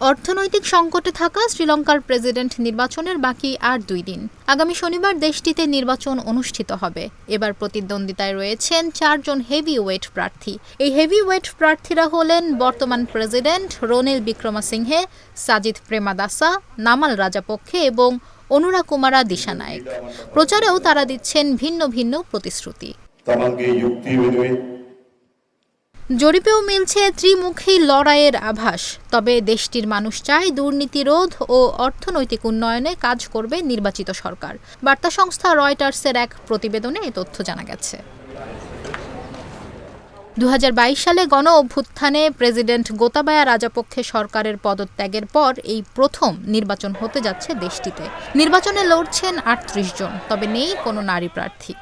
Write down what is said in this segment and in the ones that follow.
অর্থনৈতিক সংকটে থাকা শ্রীলঙ্কার প্রেসিডেন্ট নির্বাচনের বাকি আর দুই দিন। আগামী শনিবার দেশটিতে নির্বাচন অনুষ্ঠিত হবে। এবার প্রতিদ্বন্দ্বিতায় রয়েছেন চারজন হেভি ওয়েট প্রার্থী। এই হেভি ওয়েট প্রার্থীরা হলেন বর্তমান প্রেসিডেন্ট রনিল বিক্রমাসিংহে, সাজিদ প্রেমাদাসা, নামাল রাজাপক্ষে এবং অনুরা কুমারা দিশানায়ক। প্রচারেও তারা দিচ্ছেন ভিন্ন ভিন্ন প্রতিশ্রুতি। জরিপেও মিলছে ত্রিমুখী লড়াইয়ের আভাস, তবে দেশটির মানুষ চায় দুর্নীতি রোধ ও অর্থনৈতিক উন্নয়নে কাজ করবে নির্বাচিত সরকার। বার্তা সংস্থা রয়টার্সের এক প্রতিবেদনে এ তথ্য জানা গেছে। দু হাজার বাইশ সালে গণ অভ্যুত্থানে প্রেসিডেন্ট গোতাবায়া রাজাপক্ষে সরকারের পদত্যাগের পর এই প্রথম নির্বাচন হতে যাচ্ছে দেশটিতে। নির্বাচনে লড়ছেন আটত্রিশ জন, তবে নেই কোনো নারী প্রার্থী।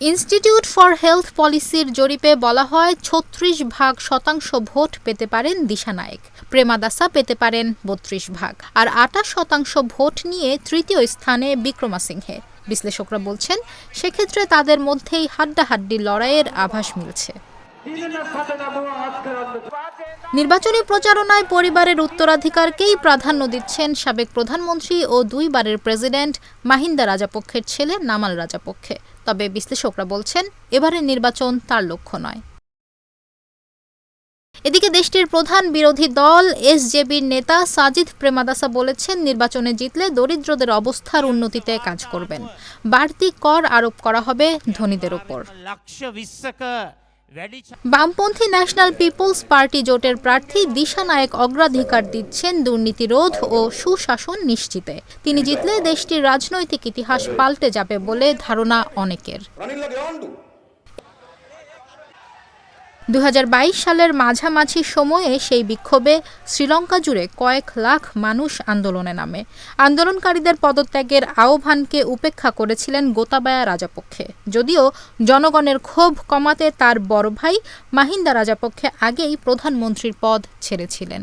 ইনস্টিটিউট ফর হেলথ পলিসির জরিপে বলা হয়, ছত্রিশ ভাগ শতাংশ ভোট পেতে পারেন দিশা দিশানায়েক প্রেমাদাসা পেতে পারেন বত্রিশ ভাগ। আর আটাশ শতাংশ ভোট নিয়ে তৃতীয় স্থানে বিক্রমা সিংহে। বিশ্লেষকরা বলছেন, সেক্ষেত্রে তাদের মধ্যেই হাড্ডাহাড্ডি লড়াইয়ের আভাস মিলছে। নির্বাচনী প্রচারণায় পরিবারের উত্তরাধিকারকেই প্রাধান্য দিচ্ছেন সাবেক প্রধানমন্ত্রী ও দুইবারের প্রেসিডেন্ট মাহিন্দা রাজাপক্ষের ছেলে নামাল রাজাপক্ষে। তবে বিশ্লেষকরা বলছেন, এবারের নির্বাচন তার লক্ষ্য নয়। এদিকে দেশটির প্রধান বিরোধী দল এসজেবির নেতা সাজিদ প্রেমাদাসা বলেছেন, নির্বাচনে জিতলে দরিদ্রদের অবস্থার উন্নতিতে কাজ করবেন। বাড়তি কর আরোপ করা হবে ধনীদের ওপর বামপন্থী ন্যাশনাল পিপলস পার্টি জোটের প্রার্থী দিশা নায়ক অগ্রাধিকার দিচ্ছেন দুর্নীতি রোধ ও সুশাসন নিশ্চিতে। তিনি জিতলে দেশটির রাজনৈতিক ইতিহাস পাল্টে যাবে বলে ধারণা অনেকের। দু হাজার বাইশ সালের মাঝামাঝি সময়ে সেই বিক্ষোভে শ্রীলঙ্কা জুড়ে কয়েক লাখ মানুষ আন্দোলনে নামে। আন্দোলনকারীদের পদত্যাগের আহ্বানকে উপেক্ষা করেছিলেন গোতাবায়া রাজাপক্ষে। যদিও জনগণের ক্ষোভ কমাতে তার বড় ভাই মাহিন্দা রাজাপক্ষে আগেই প্রধানমন্ত্রীর পদ ছেড়েছিলেন।